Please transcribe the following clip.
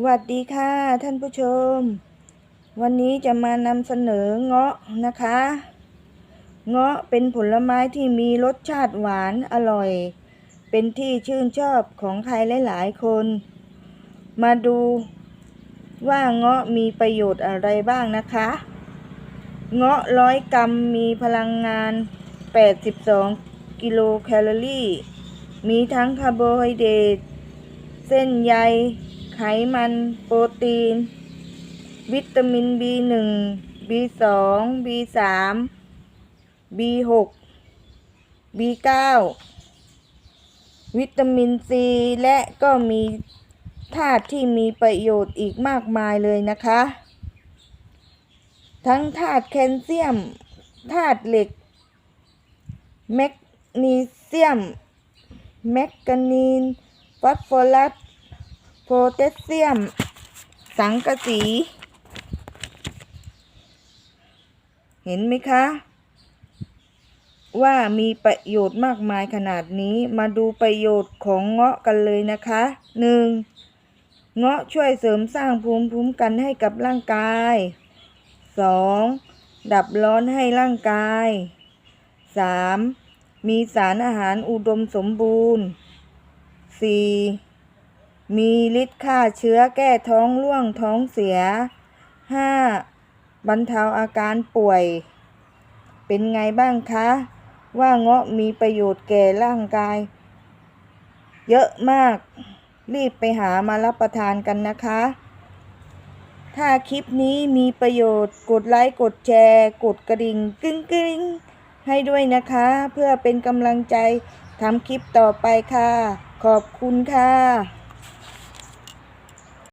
สวัสดีค่ะท่านผู้ชม วันนี้จะมานำเสนอเงาะนะคะ เงาะเป็นผลไม้ที่มีรสชาติหวานอร่อย เป็นที่ชื่นชอบของใครหลายๆคน มาดูว่าเงาะมีประโยชน์อะไรบ้างนะคะ เงาะร้อยกรัมมีพลังงาน 82 กิโลแคลอรี่ มีทั้งคาร์โบไฮเดรตเส้นใย ไขมัน โปรตีน วิตามิน B1 B2 B3 B6 B9 วิตามินซีและก็มีธาตุที่มีประโยชน์อีกมากมายเลยนะคะ ทั้งธาตุแคลเซียมธาตุเหล็ก แมกนีเซียม แมกกานีน ฟอสฟอรัส โพแทสเซียม สังกะสี เห็นไหมคะ ว่ามีประโยชน์มากมายขนาดนี้มาดูประโยชน์ของเงาะกันเลยนะคะหนึ่งเงาะช่วยเสริมสร้างภูมิคุ้มกันให้กับร่างกายสองดับร้อนให้ร่างกายสามมีสารอาหารอุดมสมบูรณ์สี่ มีฤทธิ์ฆ่าเชื้อแก้ท้องร่วงท้องเสียห้าบรรเทาอาการป่วย เป็นไงบ้างคะ ว่าเงาะมีประโยชน์แก่ร่างกาย เยอะมาก รีบไปหามารับประทานกันนะคะ ถ้าคลิปนี้มีประโยชน์กดไลค์กดแชร์ กดกระดิ่งกึ้งกึ้งให้ด้วยนะคะ เพื่อเป็นกำลังใจทำคลิปต่อไปค่ะ ขอบคุณค่ะ